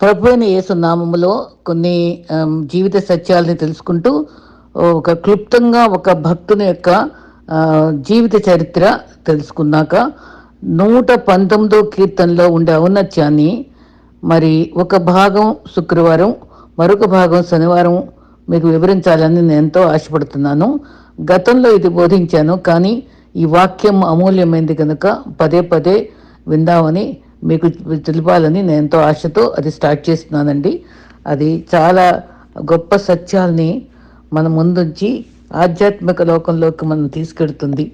ప్రభు అయిన యేసు నామములో కొన్ని జీవిత సత్యాలని తెలుసుకుంటూ ఒక క్లుప్తంగా ఒక భక్తుని యొక్క జీవిత చరిత్ర తెలుసుకున్నాక నూట పంతొమ్మిదో కీర్తనలో ఉండే ఔన్నత్యాన్ని మరి ఒక భాగం శుక్రవారం మరొక భాగం శనివారం మీకు వివరించాలని నేను ఎంతో ఆశపడుతున్నాను. గతంలో ఇది బోధించాను కానీ ఈ వాక్యం అమూల్యమైంది కనుక పదే పదే విందామని మీకు తెలిపాలని నేను ఎంతో ఆశతో అది స్టార్ట్ చేస్తున్నానండి. అది చాలా గొప్ప సత్యాల్ని మన ముందుంచి ఆధ్యాత్మిక లోకంలోకి మనం తీసుకెడుతుంది.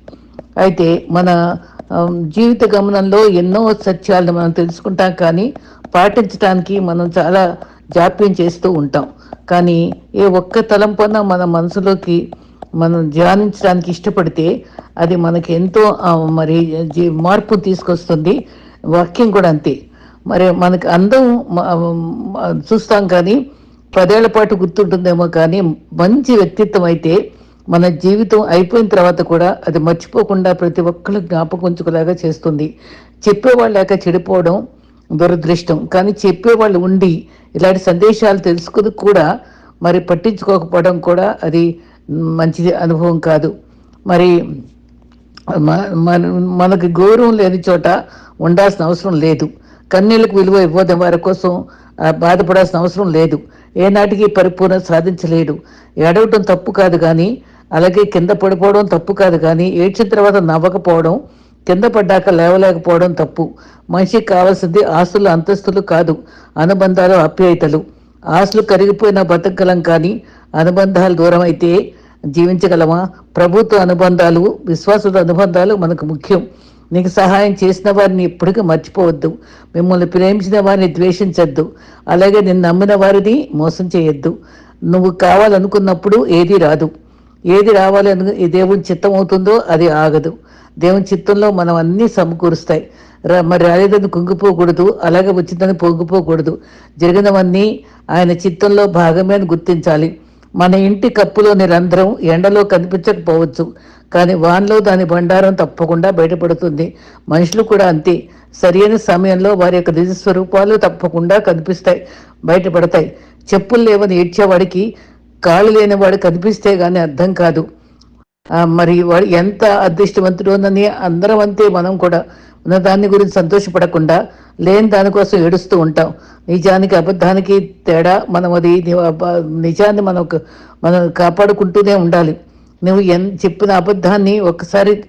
అయితే మన జీవిత గమనంలో ఎన్నో సత్యాలను మనం తెలుసుకుంటాం కానీ పాటించడానికి మనం చాలా జాప్యం చేస్తూ ఉంటాం. కానీ ఏ ఒక్క తలంపన మన మనసులోకి మనం ధ్యానించడానికి ఇష్టపడితే అది మనకి ఎంతో మరి జీ- మార్పు తీసుకొస్తుంది. వాక్యం కూడా అంతే. మరి మనకి అందం చూస్తాం కానీ పదేళ్ళ పాటు గుర్తుంటుందేమో కానీ మంచి వ్యక్తిత్వం అయితే మన జీవితం అయిపోయిన తర్వాత కూడా అది మర్చిపోకుండా ప్రతి ఒక్కరు జ్ఞాపకం ఉంచుకులాగా చేస్తుంది. చెప్పేవాళ్ళు లేక చెడిపోవడం దురదృష్టం. కానీ చెప్పేవాళ్ళు ఉండి ఇలాంటి సందేశాలు తెలుసుకుని కూడా మరి పట్టించుకోకపోవడం కూడా అది మంచి అనుభవం కాదు. మరి మనకి గౌరవం లేని చోట ఉండాల్సిన అవసరం లేదు. కన్నీళ్ళకు విలువ ఇవ్వడం వారి కోసం బాధపడాల్సిన అవసరం లేదు. ఏనాటికి పరిపూర్ణ సాధించలేడు. ఏడవటం తప్పు కాదు కానీ అలాగే కింద పడిపోవడం తప్పు కాదు కానీ ఏడ్చిన తర్వాత నవ్వకపోవడం కింద పడ్డాక లేవలేకపోవడం తప్పు. మనిషికి కావాల్సింది ఆస్తులు అంతస్తులు కాదు అనుబంధాలు ఆప్యాయతలు. ఆస్తులు కరిగిపోయిన బతకలం కానీ అనుబంధాలు దూరం అయితే జీవించగలమా? ప్రభుత్వ అనుబంధాలు విశ్వాసుల అనుబంధాలు మనకు ముఖ్యం. నీకు సహాయం చేసిన వారిని ఎప్పటికీ మర్చిపోవద్దు. మిమ్మల్ని ప్రేమించిన వారిని ద్వేషించద్దు. అలాగే నిన్ను నమ్మిన వారిని మోసం చేయొద్దు. నువ్వు కావాలనుకున్నప్పుడు ఏది రాదు. ఏది రావాలి ఈ దేవుని చిత్తం అవుతుందో అది ఆగదు. దేవుని చిత్తంలో మనం అన్నీ సమకూరుస్తాయి. ర- మరి రాలేదని కుంగిపోకూడదు. అలాగే వచ్చిందని పొంగిపోకూడదు. జరిగినవన్నీ ఆయన చిత్తంలో భాగమే అని గుర్తించాలి. మన ఇంటి కప్పులోని రంధ్రం ఎండలో కనిపించకపోవచ్చు కానీ వాన్లో దాని బండారం తప్పకుండా బయటపడుతుంది. మనుషులు కూడా అంతే. సరైన సమయంలో వారి యొక్క నిజ స్వరూపాలు తప్పకుండా కనిపిస్తాయి బయటపడతాయి. చెప్పులు లేవని ఏడ్చేవాడికి కాళ్ళు లేనివాడు కనిపిస్తే కానీ అర్థం కాదు. మరి వాడు ఎంత అదృష్టవంతుడోనని అందరం అంతే మనం కూడా. ఉన్న దాని గురించి సంతోషపడకుండా లేని దానికోసం ఏడుస్తూ ఉంటాం. నిజానికి అబద్ధానికి తేడా మనం అది నిజాన్ని మనం ఒక- మనం కాపాడుకుంటూనే ఉండాలి. నువ్వు ఎన్ చెప్పిన అబద్ధాన్ని ఒక్కసారి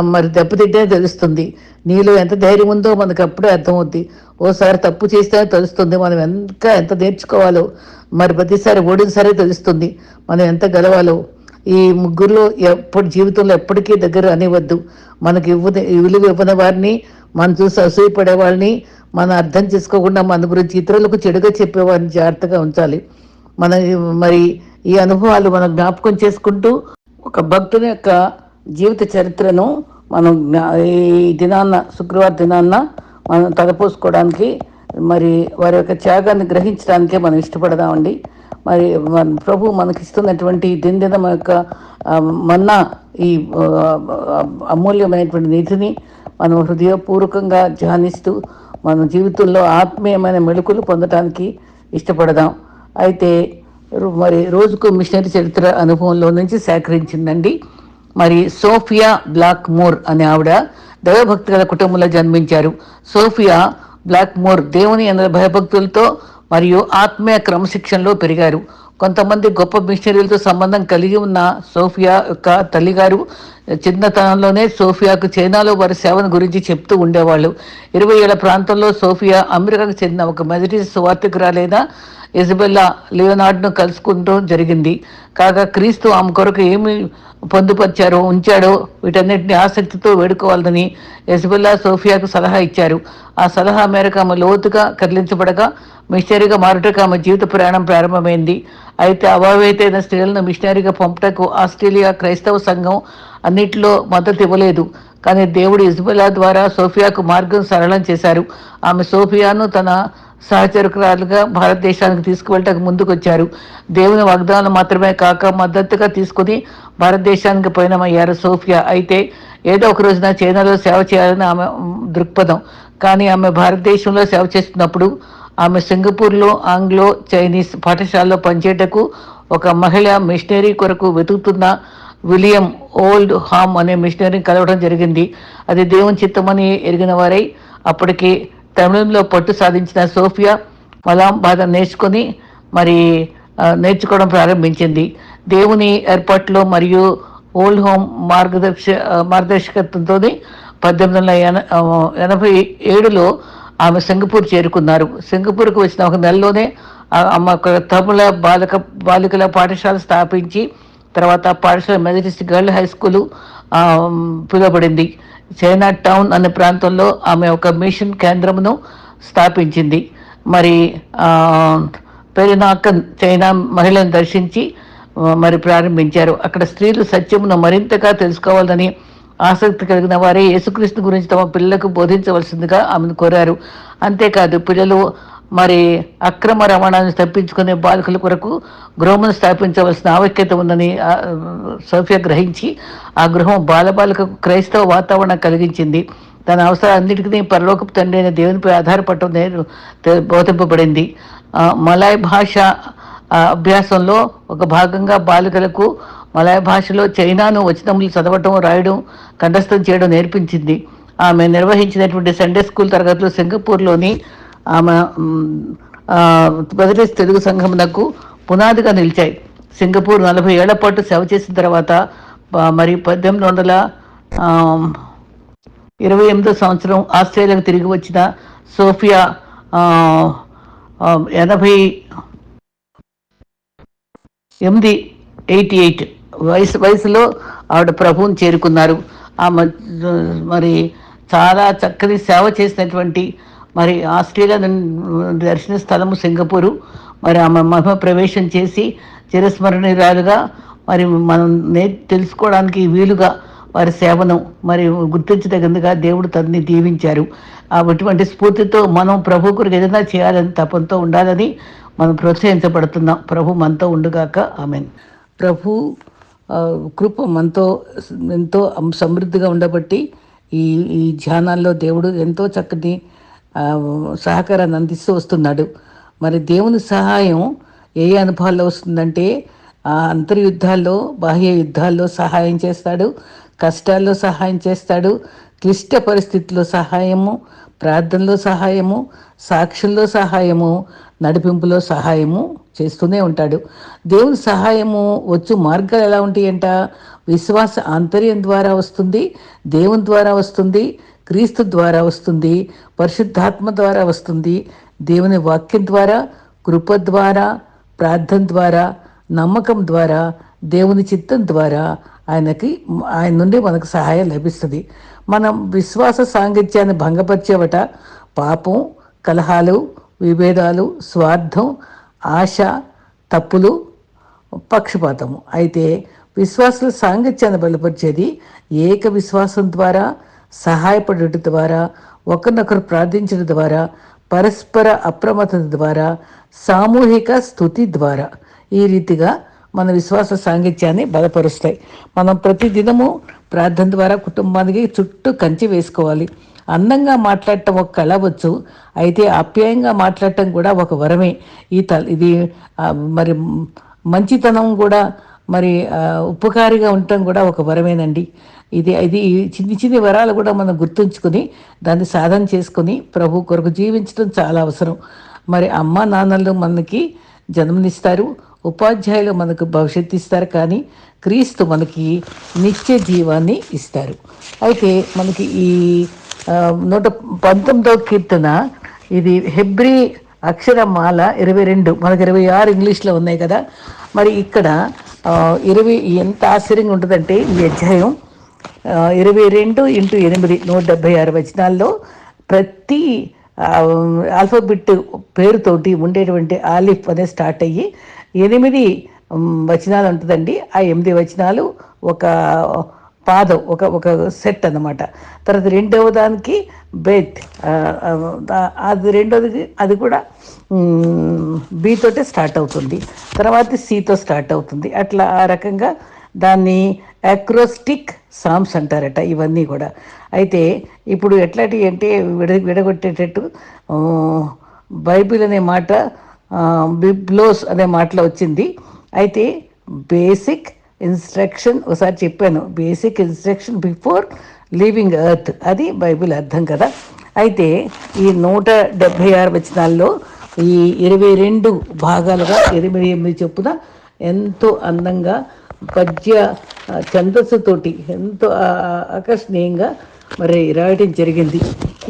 మరి దెబ్బతింటే తెలుస్తుంది. నీలో ఎంత ధైర్యం ఉందో మనకు అప్పుడే అర్థమవుద్ది. ఓసారి తప్పు చేస్తే తెలుస్తుంది మనం ఎంత ఎంత నేర్చుకోవాలో. మరి ప్రతిసారి ఓడిన సరే తెలుస్తుంది. మనం ఎంత గెలవాలో. ఈ ముగ్గురులో ఎప్పుడు జీవితంలో ఎప్పటికీ దగ్గర అనివద్దు మనకి ఇవ్వని విలువ ఇవ్వని వారిని మనం చూసి అసూయపడే వాళ్ళని మనం అర్థం చేసుకోకుండా మన గురించి ఇతరులకు చెడుగా చెప్పేవారిని జాగ్రత్తగా ఉంచాలి. మన మరి ఈ అనుభవాలు మనం జ్ఞాపకం చేసుకుంటూ ఒక భక్తుని యొక్క జీవిత చరిత్రను మనం జ్ఞా- ఈ దినాన్న శుక్రవారం దినాన్న మనం తలపోసుకోవడానికి మరి వారి యొక్క త్యాగాన్ని గ్రహించడానికే మనం ఇష్టపడదామండి. మరి మన ప్రభు మనకి ఇస్తున్నటువంటి మన యొక్క మన్న మన్నా ఈ అమూల్యమైనటువంటి నిధిని మనం హృదయపూర్వకంగా ధ్యానిస్తూ మన జీవితంలో ఆత్మీయమైన మెళుకులు పొందటానికి ఇష్టపడదాం. అయితే మరి రోజుకు మిషనరీ చరిత్ర అనుభవంలో నుంచి సేకరించిందండి. మరి సోఫియా బ్లాక్ మోర్ అనే ఆవిడ దైవభక్తుల కుటుంబంలో జన్మించారు. సోఫియా బ్లాక్ మోర్ దేవుని అందరి భయభక్తులతో మరియు ఆత్మీయ క్రమశిక్షణలో పెరిగారు. కొంతమంది గొప్ప మిషనరీలతో సంబంధం కలిగి ఉన్న సోఫియా యొక్క తల్లిగారు చిన్నతనంలోనే సోఫియాకు చైనాలో వారి సేవను గురించి చెప్తూ ఉండేవాళ్ళు. ఇరవై ఏళ్ళ ప్రాంతంలో సోఫియా అమెరికాకు చెందిన ఒక మెదటి సువార్థికురాలైన ఇజబెల్లా లియోనార్డ్ను కలుసుకుంటూ జరిగింది. కాగా క్రీస్తు ఆమె కొరకు ఏమి పొందుపరిచారో ఉంచాడో వీటన్నిటిని ఆసక్తితో వేడుకోవాలని ఎజబెల్లా సోఫియాకు సలహా ఇచ్చారు. ఆ సలహా మేరకు ఆమె లోతుగా కదిలించబడగా మిషనరీగా మారుటకు ఆమె జీవిత ప్రయాణం ప్రారంభమైంది. అయితే అవావేతైన స్త్రీలను మిషనరీగా పంపుటకు ఆస్ట్రేలియా క్రైస్తవ సంఘం అన్నిటిలో మద్దతు ఇవ్వలేదు. కానీ దేవుడు ఇజ్బెలా ద్వారా సోఫియాకు మార్గం సరళం చేశారు. ఆమె సోఫియాను తన సహచరుకురాలుగా భారతదేశానికి తీసుకువెళ్ళటకు ముందుకొచ్చారు. దేవుని వాగ్దానం మాత్రమే కాక మద్దతుగా తీసుకుని భారతదేశానికి పోయినమయ్యారు సోఫియా. అయితే ఏదో ఒక రోజున చైనాలో సేవ చేయాలని ఆమె దృక్పథం. కానీ ఆమె భారతదేశంలో సేవ చేస్తున్నప్పుడు ఆమె సింగపూర్లో ఆంగ్లో చైనీస్ పాఠశాలలో పనిచేయటకు ఒక మహిళ మిషనరీ కొరకు వెతుకుతున్న విలియం ఓల్డ్ హామ్ అనే మిషనరీని కలవడం జరిగింది. అది దేవుని చిత్తమని ఎరిగిన వారై అప్పటికి తమిళంలో పట్టు సాధించిన సోఫియా మలాం బాధ నేర్చుకొని మరి నేర్చుకోవడం ప్రారంభించింది. దేవుని ఏర్పాట్లో మరియు ఓల్డ్ హోమ్ మార్గదర్శ మార్గదర్శకత్వంతో పద్దెనిమిది వందల ఎన- ఎనభై ఏడులో ఆమె సింగపూర్ చేరుకున్నారు. సింగపూర్కు వచ్చిన ఒక నెలలోనే ఆ- ఆమె ఒక తమిళ బాలక బాలికల పాఠశాల స్థాపించి తర్వాత పాఠశాల మెథడిస్ట్ గర్ల్ హై స్కూలు పిలువబడింది. చైనా టౌన్ అనే ప్రాంతంలో ఆమె ఒక మిషన్ కేంద్రమును స్థాపించింది. మరి పెరినాకన్ చైనా మహిళను దర్శించి మరి ప్రారంభించారు. అక్కడ స్త్రీలు సత్యమును మరింతగా తెలుసుకోవాలని ఆసక్తి కలిగిన వారే యేసుక్రీస్తు గురించి తమ పిల్లలకు బోధించవలసిందిగా ఆమెను కోరారు. అంతేకాదు పిల్లలు మరి అక్రమ రవాణాను తప్పించుకునే బాలికల కొరకు గృహమును స్థాపించవలసిన ఆవశ్యకత ఉందని సోఫియా గ్రహించి ఆ గృహం బాలబాలికకు క్రైస్తవ వాతావరణం కలిగించింది. తన అవసరాలన్నిటికీ పరలోకపు తండ్రి అయిన దేవునిపై ఆధారపడటం నేను బోధింపబడింది. మలాయ్ భాష అభ్యాసంలో ఒక భాగంగా బాలికలకు మలాయ భాషలో చైనాను వచనములు చదవటం రాయడం కంఠస్థం చేయడం నేర్పించింది. ఆమె నిర్వహించినటువంటి సండే స్కూల్ తరగతులు సింగపూర్లోని ఆమె మ్, తెలుగు సంఘమునకు పునాదిగా నిలిచాయి. సింగపూర్ నలభై ఏళ్ళ పాటు సేవ చేసిన తర్వాత మరి పద్దెనిమిది వందల ఇరవై ఎనిమిదో సంవత్సరం ఆస్ట్రేలియాకు తిరిగి వచ్చిన సోఫియా ఎనభై ఎనిమిది ఎయిటీ ఎయిట్ వయసు వయసులో ఆవిడ ప్రభువుని చేరుకున్నారు. ఆమె మరి చాలా చక్కని సేవ చేసినటువంటి మరి ఆస్ట్రేలియా దర్శన స్థలము సింగపూరు. మరి ఆమె మహిమ ప్రవేశం చేసి చిరస్మరణీయురాలుగా మరి మనం నే తెలుసుకోవడానికి వీలుగా వారి సేవను మరి గుర్తించదగినగా దేవుడు తనని దీవించారు. అటువంటి స్ఫూర్తితో మనం ప్రభు కొరకు ఏదైనా చేయాలని తపంతో ఉండాలని మనం ప్రోత్సహించబడుతున్నాం. ప్రభు మనతో ఉండుగాక. ఆమెన్. ప్రభు కృప మనతో ఎంతో సమృద్ధిగా ఉండబట్టి ఈ ఈ ధ్యానాల్లో దేవుడు ఎంతో చక్కటి సహకారాన్ని అందిస్తూ వస్తున్నాడు. మరి దేవుని సహాయం ఏ అనుభవాల్లో వస్తుందంటే అంతర్యుద్ధాల్లో బాహ్య యుద్ధాల్లో సహాయం చేస్తాడు కష్టాల్లో సహాయం చేస్తాడు క్లిష్ట పరిస్థితుల్లో సహాయము ప్రార్థనలో సహాయము సాక్షుల్లో సహాయము నడిపింపులో సహాయము చేస్తూనే ఉంటాడు. దేవుని సహాయము వచ్చు మార్గాలు ఎలా ఉంటాయంట? విశ్వాస ఆంతర్యం ద్వారా వస్తుంది దేవుని ద్వారా వస్తుంది క్రీస్తు ద్వారా వస్తుంది పరిశుద్ధాత్మ ద్వారా వస్తుంది దేవుని వాక్యం ద్వారా కృప ద్వారా ప్రార్థన ద్వారా నమ్మకం ద్వారా దేవుని చిత్తం ద్వారా ఆయనకి ఆయన నుండి మనకు సహాయం లభిస్తుంది. మనం విశ్వాస సాంగత్యాన్ని భంగపరిచేవట పాపం కలహాలు విభేదాలు స్వార్థం ఆశ తప్పులు పక్షపాతము. అయితే విశ్వాసుల సాంగత్యాన్ని బలపరిచేది ఏక విశ్వాసం ద్వారా సహాయపడటం ద్వారా ఒకరినొకరు ప్రార్థించడం ద్వారా పరస్పర అప్రమత్తత ద్వారా సామూహిక స్థుతి ద్వారా. ఈ రీతిగా మన విశ్వాస సాంగత్యాన్ని బలపరుస్తాయి. మనం ప్రతి దినము ప్రార్థన ద్వారా కుటుంబానికి చుట్టూ కంచి వేసుకోవాలి. అందంగా మాట్లాడటం ఒక కళ వచ్చు. అయితే ఆప్యాయంగా మాట్లాడటం కూడా ఒక వరమే. ఈ త ఇది మరి మంచితనం కూడా మరి ఉపకారిగా ఉండటం కూడా ఒక వరమేనండి. ఇది ఇది చిన్ని చిన్ని వరాలు కూడా మనం గుర్తుంచుకొని దాన్ని సాధన చేసుకొని ప్రభు కొరకు జీవించడం చాలా అవసరం. మరి అమ్మ నాన్నలు మనకి జన్మనిస్తారు ఉపాధ్యాయులు మనకు భవిష్యత్తు ఇస్తారు కానీ క్రీస్తు మనకి నిత్య జీవాన్ని ఇస్తారు. అయితే మనకి ఈ నూట పంతొమ్మిదవ కీర్తన ఇది హెబ్రి అక్షరమాల ఇరవై రెండు మనకి ఇరవై ఆరు ఇంగ్లీష్లో ఉన్నాయి కదా. మరి ఇక్కడ ఇరవై ఎంత ఆశ్చర్యంగా ఉంటుందంటే ఈ అధ్యాయం ఇరవై రెండు ఇంటూ ఎనిమిది నూట డెబ్బై ఆరు వచనాల్లో ప్రతి ఆ, ఆల్ఫాబెట్ పేరుతోటి ఉండేటువంటి ఆలిఫ్ అనేది స్టార్ట్ అయ్యి ఎనిమిది వచనాలు ఉంటుందండి. ఆ ఎనిమిది వచనాలు ఒక పాదం ఒక ఒక సెట్ అన్నమాట. తర్వాత రెండవ దానికి బెత్ అది రెండోది అది కూడా బీతోటే స్టార్ట్ అవుతుంది. తర్వాత సితో స్టార్ట్ అవుతుంది. అట్లా ఆ రకంగా దాన్ని అక్రోస్టిక్ సాంగ్స్ అంటారట ఇవన్నీ కూడా. అయితే ఇప్పుడు ఎట్లాంటి అంటే విడ విడగొట్టేటట్టు బైబిల్ అనే మాట బిబ్లోస్ అనే మాటలో వచ్చింది. అయితే బేసిక్ ఇన్స్ట్రక్షన్ ఒకసారి చెప్పాను basic instruction before leaving earth. అది బైబిల్ అర్థం కదా. అయితే ఈ నూట డెబ్భై ఆరు వచనాల్లో ఈ ఇరవై రెండు భాగాలుగా ఇరవై ఎనిమిది చొప్పున ఎంతో అందంగా పద్య ఛందస్సుతోటి ఎంతో ఆకర్షణీయంగా మరి రాయటం జరిగింది.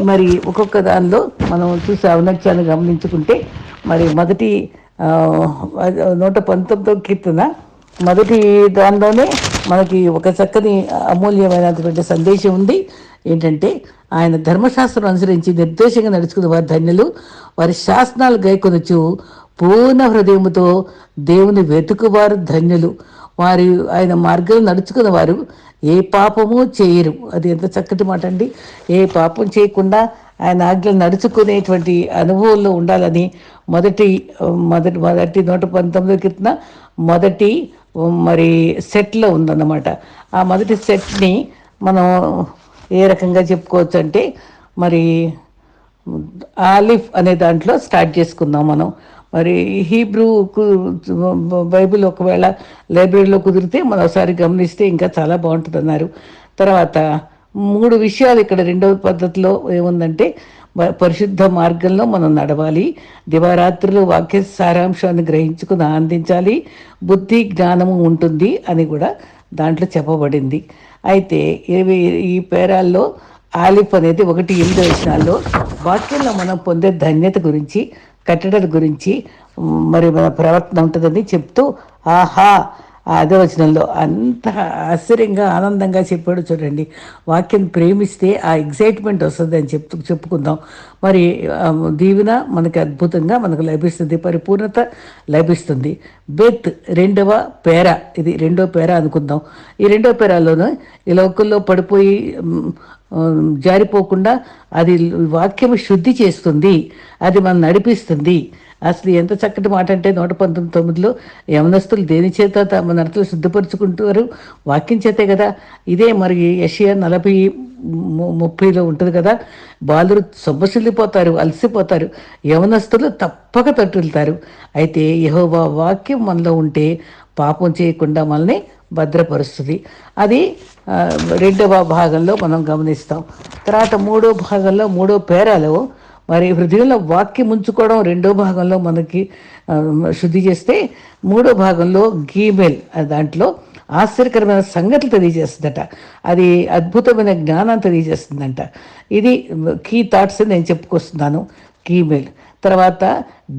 మరి ఒక్కొక్క దానిలో మనం చూసే ఔన్నత్యాన్ని గమనించుకుంటే మరి మొదటి నూట పంతొమ్మిదో కీర్తన మొదటి దానిలోనే మనకి ఒక చక్కని అమూల్యమైనటువంటి సందేశం ఉంది. ఏంటంటే ఆయన ధర్మశాస్త్రం అనుసరించి నిర్దేశంగా నడుచుకున్న వారి ధన్యులు వారి శాసనాలు గైకొనొచ్చు పూర్ణ హృదయముతో దేవుని వెతుకువారు ధన్యులు. వారి ఆయన మార్గం నడుచుకున్న వారు ఏ పాపము చేయరు. అది ఎంత చక్కటి మాట అండి. ఏ పాపం చేయకుండా ఆయన ఆజ్ఞలు నడుచుకునేటువంటి అనుభవంలో ఉండాలని మొదటి మొదటి మొదటి నూట పంతొమ్మిది కింద మొదటి మరి సెట్లో ఉందన్నమాట. ఆ మొదటి సెట్ని మనం ఏ రకంగా చెప్పుకోవచ్చు అంటే మరి ఆలిఫ్ అనే దాంట్లో స్టార్ట్ చేసుకుందాం మనం. మరి హీబ్రూ బైబిల్ ఒకవేళ లైబ్రరీలో కుదిరితే మనం ఒకసారి గమనిస్తే ఇంకా చాలా బాగుంటుంది అన్నారు తర్వాత మూడు విషయాలు ఇక్కడ రెండవ పద్ధతిలో ఏముందంటే పరిశుద్ధ మార్గంలో మనం నడవాలి. దివారాత్రులు వాక్య సారాంశాన్ని గ్రహించుకుని ఆనందించాలి. బుద్ధి జ్ఞానము ఉంటుంది అని కూడా దాంట్లో చెప్పబడింది. అయితే ఇవి ఈ పేరాల్లో ఆలిఫ్ అనేది ఒకటి ఎనిమిది వచనాల్లో వాక్యంలో మనం పొందే ధన్యత గురించి కట్టడల గురించి మరి మన ప్రవర్తన ఉంటుందని చెప్తూ ఆహా ఆ అదే వచనంలో అంత ఆశ్చర్యంగా ఆనందంగా చెప్పాడు చూడండి. వాక్యం ప్రేమిస్తే ఆ ఎగ్జైట్మెంట్ వస్తుంది అని చెప్తూ చెప్పుకుందాం. మరి దీవెన మనకి అద్భుతంగా మనకు లభిస్తుంది పరిపూర్ణత లభిస్తుంది. బెత్ రెండవ పేర ఇది రెండో పేర అనుకుందాం. ఈ రెండో పేరాలోనూ ఈ లోకల్లో పడిపోయి జారిపోకుండా అది వాక్యం శుద్ధి చేస్తుంది అది మనం నడిపిస్తుంది. అసలు ఎంత చక్కటి మాట అంటే నూట పంతొమ్మిది తొమ్మిదిలో యవనస్తులు దేని చేత తమ నడతలు శుద్ధపరుచుకుంటారు? వాక్యం చేతే కదా. ఇదే మరి యషియా నలభై ము- ముప్పైలో ఉంటుంది కదా. బాలురు సొమ్మసిల్లిపోతారు అలసిపోతారు. యవనస్తులు తప్పక తట్టులుతారు. అయితే యహోవా వాక్యం మనలో ఉంటే పాపం చేయకుండా మనల్ని భద్రపరుస్తుంది. అది రెండవ భాగంలో మనం గమనిస్తాం. తర్వాత మూడో భాగంలో మూడో పేరాలో మరి హృదయంలో వాక్యం ఉంచుకోవడం రెండో భాగంలో మనకి శుద్ధి చేస్తే మూడో భాగంలో గీమెయిల్ దాంట్లో ఆశ్చర్యకరమైన సంగతులు తెలియజేస్తుందట. అది అద్భుతమైన జ్ఞానం తెలియజేస్తుందంట. ఇది కీ థాట్స్ నేను చెప్పుకొస్తున్నాను. కీమెయిల్ తర్వాత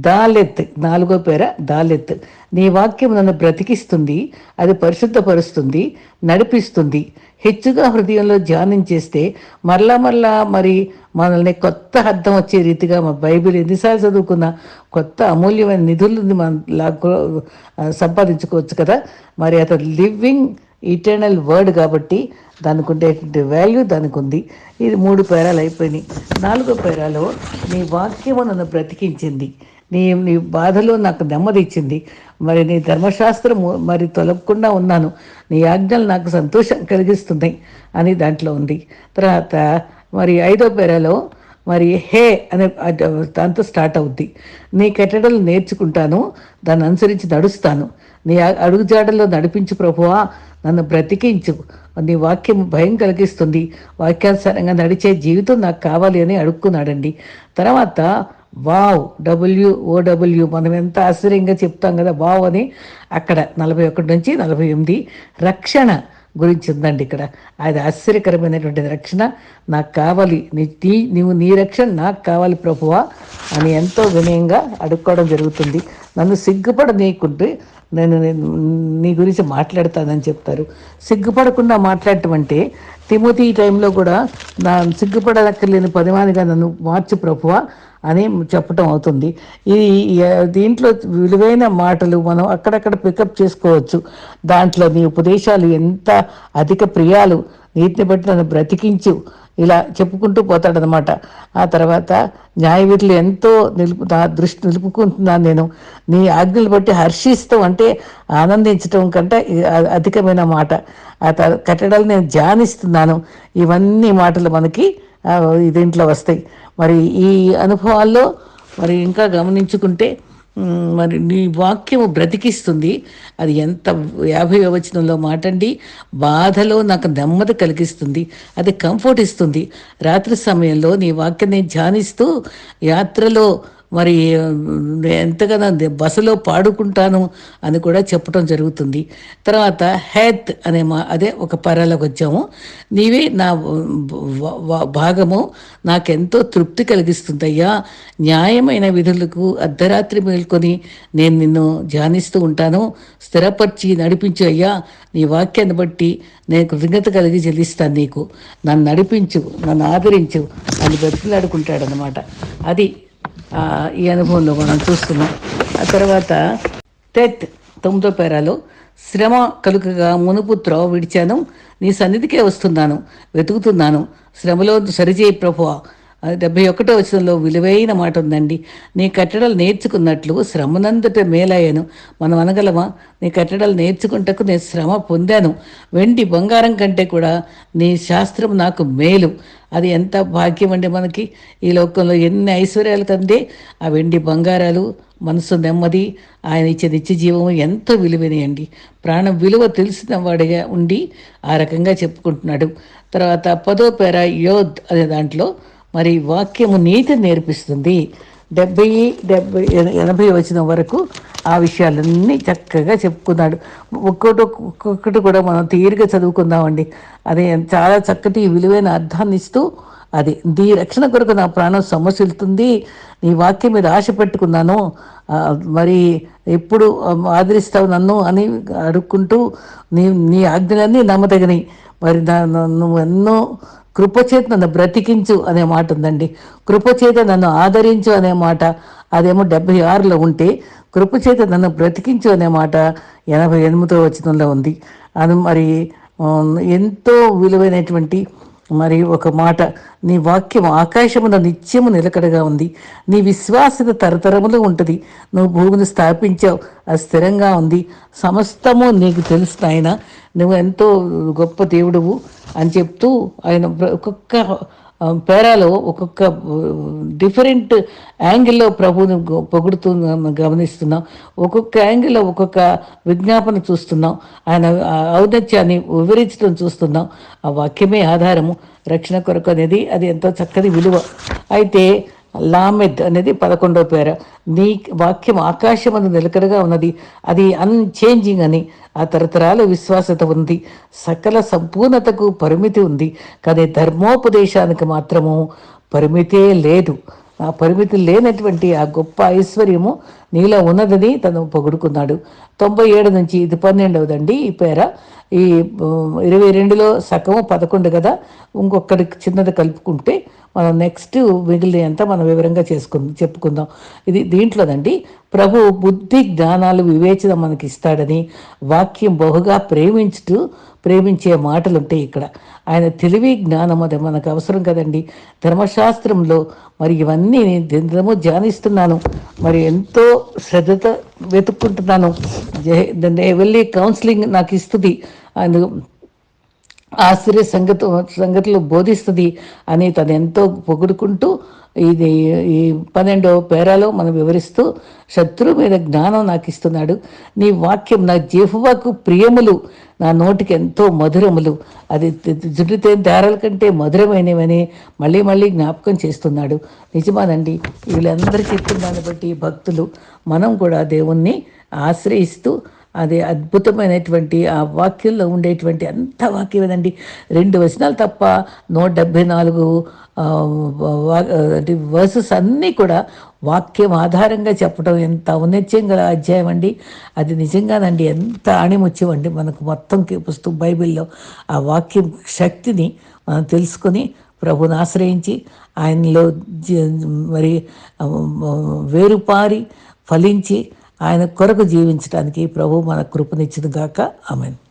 దాలెత్ నాలుగో పేర దాలెత్. నీ వాక్యం నన్ను బ్రతికిస్తుంది అది పరిశుద్ధపరుస్తుంది నడిపిస్తుంది. హెచ్చుగా హృదయంలో ధ్యానం చేస్తే మరలా మరలా మరి మనల్ని కొత్త అర్థం వచ్చే రీతిగా మా బైబిల్ ఎన్నిసార్లు చదువుకున్న కొత్త అమూల్యమైన నిధులని మన లాక్కో సంపాదించుకోవచ్చు కదా. మరి అతను లివింగ్ ఇటర్నల్ వర్డ్ కాబట్టి దానికి ఉండేటువంటి వాల్యూ దానికి ఉంది ఇది మూడు పేరాలు అయిపోయినాయి. నాలుగో పేరాలో నీ వాక్యము నన్ను బ్రతికించింది. నీ నీ బాధలో నాకు నెమ్మది ఇచ్చింది. మరి నీ ధర్మశాస్త్రము మరి తొలగకుండా ఉన్నాను. నీ ఆజ్ఞలు నాకు సంతోషం కలిగిస్తున్నాయి అని దాంట్లో ఉంది. తర్వాత మరి ఐదో పేరాలో మరి హే అనే దాంతో స్టార్ట్ అవుద్ది. నీ కట్టడలు నేర్చుకుంటాను. దాన్ని అనుసరించి నడుస్తాను. నీ అడుగుజాడల్లో నడిపించు ప్రభువా. నన్ను బ్రతికించు. నీ వాక్యం భయం కలిగిస్తుంది. వాక్యానుసారంగా నడిచే జీవితం నాకు కావాలి అని అడుక్కున్నాడండి. తర్వాత వావ్ డబ్ల్యూ ఓడబ్ల్యూ మనం ఎంత ఆశ్చర్యంగా చెప్తాం కదా వావ్ అని అక్కడ నలభై ఒకటి నుంచి నలభై ఎనిమిది రక్షణ గురించి ఉందండి ఇక్కడ. అది ఆశ్చర్యకరమైనటువంటి రక్షణ నాకు కావాలి. నీ నీ నీవు నీ రక్షణ నాకు కావాలి ప్రభువా అని ఎంతో వినయంగా అడుక్కోవడం జరుగుతుంది. నన్ను సిగ్గుపడ నీకుంటే నేను నీ గురించి మాట్లాడతానని చెప్తారు. సిగ్గుపడకుండా మాట్లాడటం అంటే తిమోతి ఈ టైంలో కూడా నా సిగ్గుపడక్కర్లేని పదిమానిగా నన్ను మార్చు ప్రభువా అని చెప్పటం అవుతుంది. ఇది ఈ- దీంట్లో విలువైన మాటలు మనం అక్కడక్కడ పికప్ చేసుకోవచ్చు. దాంట్లో నీ ఉపదేశాలు ఎంత అధిక ప్రియాలు నీటిని బట్టి నన్ను బ్రతికించు. ఇలా చెప్పుకుంటూ పోతాడనమాట ఆ తర్వాత న్యాయవీరులు ఎంతో నిలుపు నా దృష్టి నిలుపుకుంటున్నాను నేను. నీ ఆజ్ఞలు బట్టి హర్షిస్తాం అంటే ఆనందించటం కంటే అధికమైన మాట. ఆ త కట్టడాలు నేను ధ్యానిస్తున్నాను. ఇవన్నీ మాటలు మనకి దీంట్లో వస్తాయి. మరి ఈ అనుభవాల్లో మరి ఇంకా గమనించుకుంటే మరి నీ వాక్యము బ్రతికిస్తుంది. అది ఎంత యాభై వచనంలో మాటండి. బాధలో నాకు నెమ్మది కలిగిస్తుంది. అది కంఫర్ట్ ఇస్తుంది. రాత్రి సమయంలో నీ వాక్యాన్ని ధ్యానిస్తూ యాత్రలో మరి ఎంతగానో బస్సులో పాడుకుంటాను అని కూడా చెప్పడం జరుగుతుంది. తర్వాత హేత్ అనే మా అదే ఒక పరాలకు వచ్చాము. నీవే నా భాగము. నాకెంతో తృప్తి కలిగిస్తుందయ్యా. న్యాయమైన విధులకు అర్ధరాత్రి మేల్కొని నేను నిన్ను ధ్యానిస్తూ ఉంటాను. స్థిరపరిచి నడిపించు అయ్యా. నీ వాక్యాన్ని బట్టి నేను కృతజ్ఞత కలిగి చెల్లిస్తాను నీకు. నన్ను నడిపించు నన్ను ఆదరించు అని బతిలాడుకుంటాడు అనమాట అది ఈ అనుభవంలో మనం చూస్తున్నాం. ఆ తర్వాత టెత్ తొమ్మిదో పేరాలో శ్రమ కలుకగా మునుపు త్రోవ విడిచాను. నీ సన్నిధికే వస్తున్నాను వెతుకుతున్నాను. శ్రమలో సరిచేయి ప్రభువా. డెబ్బై ఒకటో వచనంలో విలువైన మాట ఉందండి. నీ కట్టడలు నేర్చుకున్నట్లు శ్రమనందుట మేలయ్యాను. మనం అనగలమా? నీ కట్టడలు నేర్చుకుంటకు నేను శ్రమ పొందాను. వెండి బంగారం కంటే కూడా నీ శాస్త్రం నాకు మేలు. అది ఎంత భాగ్యం అండి మనకి? ఈ లోకంలో ఎన్ని ఐశ్వర్యాలు తందే. ఆ వెండి బంగారాలు మనసు నెమ్మది ఆయన ఇచ్చే నిత్య జీవము ఎంతో విలువైనయండి. ప్రాణం విలువ తెలిసిన వాడిగా ఉండి ఆ రకంగా చెప్పుకుంటున్నాడు. తర్వాత పదో పేర యోద్ అనే దాంట్లో మరి వాక్యము నీతి నేర్పిస్తుంది. డెబ్బై డెబ్బై ఎనభై వచ్చిన వరకు ఆ విషయాలన్నీ చక్కగా చెప్పుకున్నాడు. ఒక్కొక్కటి ఒక్కొక్కటి కూడా మనం తీరిగా చదువుకుందామండి. అదే చాలా చక్కటి విలువైన అర్థాన్ని ఇస్తూ అది నీ రక్షణ కొరకు నా ప్రాణం సమస్యలుతుంది నీ వాక్యం మీద ఆశ పెట్టుకున్నాను. మరి ఎప్పుడు ఆదరిస్తావు నన్ను? అని అడుక్కుంటూ నీ నీ ఆజ్ఞలన్నీ నమ్మదగినవి. మరి నువ్వు ఎన్నో కృపచేత నన్ను బ్రతికించు అనే మాట ఉందండి. కృపచేత నన్ను ఆదరించు అనే మాట అదేమో డెబ్బై ఆరులో ఉంటే కృపచేత నన్ను బ్రతికించు అనే మాట ఎనభై ఎనిమిదో వచనంలో ఉంది. అది మరి ఎంతో విలువైనటువంటి మరి ఒక మాట నీ వాక్యం ఆకాశమున నిత్యము నిలకడగా ఉంది. నీ విశ్వాసత తరతరములు ఉంటుంది. నువ్వు భూమిని స్థాపించావు. అది స్థిరంగా ఉంది. సమస్తము నీకు తెలుసు ఆయన నువ్వు ఎంతో గొప్ప దేవుడువు అని చెప్తూ ఆయన ఒక్కొక్క పేరాలో ఒక్కొక్క డిఫరెంట్ యాంగిల్లో ప్రభుని పొగుడుతూ గమనిస్తున్నాం. ఒక్కొక్క యాంగిల్లో ఒక్కొక్క విజ్ఞాపన చూస్తున్నాం. ఆయన ఔన్నత్యాన్ని వివరించడం చూస్తున్నాం. ఆ వాక్యమే ఆధారము. రక్షణ కొరకు అనేది అది ఎంతో చక్కని విలువ. అయితే లామెద్ అనేది పదకొండో పేర. నీ వాక్యం ఆకాశమందు నిలకడగా ఉన్నది. అది అన్చేంజింగ్ అని ఆ తరతరాల విశ్వాసత ఉంది. సకల సంపూర్ణతకు పరిమితి ఉంది. కానీ ధర్మోపదేశానికి మాత్రము పరిమితే లేదు. ఆ పరిమితి లేనటువంటి ఆ గొప్ప ఐశ్వర్యము నీలో ఉన్నదని తను పొగుడుకున్నాడు. తొంభై ఏడు నుంచి ఇది పన్నెండవదండి ఈ పేర. ఈ ఇరవై రెండులో సగము పదకొండు కదా? ఇంకొకటి చిన్నది కలుపుకుంటే మనం నెక్స్ట్ మిగిలిన అంతా మనం వివరంగా చేసుకుందాం చెప్పుకుందాం. ఇది దీంట్లోదండి ప్రభు బుద్ధి జ్ఞానాలు వివేచన మనకి ఇస్తాడని వాక్యం బహుగా ప్రేమించుతూ ప్రేమించే మాటలు ఉంటాయి ఇక్కడ. ఆయన తెలివి జ్ఞానం అది మనకు అవసరం కదండి. ధర్మశాస్త్రంలో మరి ఇవన్నీ నేను దినము ధ్యానిస్తున్నాను. మరి ఎంతో శ్రద్ధతో వెతుక్కుంటున్నాను. జే- వెళ్ళి కౌన్సిలింగ్ నాకు ఇస్తుంది. ఆయన ఆశ్చర్య సంగతి సంగతులు బోధిస్తుంది అని తను ఎంతో పొగుడుకుంటూ ఇది ఈ పన్నెండో పేరాలో మనం వివరిస్తూ శత్రువు మీద జ్ఞానం నాకు ఇస్తున్నాడు నీ వాక్యం నా జీహువాకు ప్రియములు. నా నోటికి ఎంతో మధురములు. అది జుడితే దారాల కంటే మధురమైనవని మళ్ళీ మళ్ళీ జ్ఞాపకం చేస్తున్నాడు. నిజమానండి. వీళ్ళందరూ చెప్పిన దాన్ని బట్టి భక్తులు మనం కూడా దేవుణ్ణి ఆశ్రయిస్తూ అది అద్భుతమైనటువంటి ఆ వాక్యంలో ఉండేటువంటి అంత వాక్యం ఏదండి? రెండు వచనాలు తప్ప నూట డెబ్భై నాలుగు వర్సెస్ అన్నీ కూడా వాక్యం ఆధారంగా చెప్పడం ఎంత ఔన్నత్యం గల అధ్యాయం అండి? అది నిజంగానండి ఎంత ఆణిముత్యం అండి? మనకు మొత్తం పుస్తకం బైబిల్లో ఆ వాక్యం శక్తిని మనం తెలుసుకొని ప్రభుని ఆశ్రయించి ఆయనలో మరి వేరుపారి ఫలించి ఆయన కొరకు జీవించడానికి ప్రభు మన కృపనిచ్చిన గాక. ఆమెను.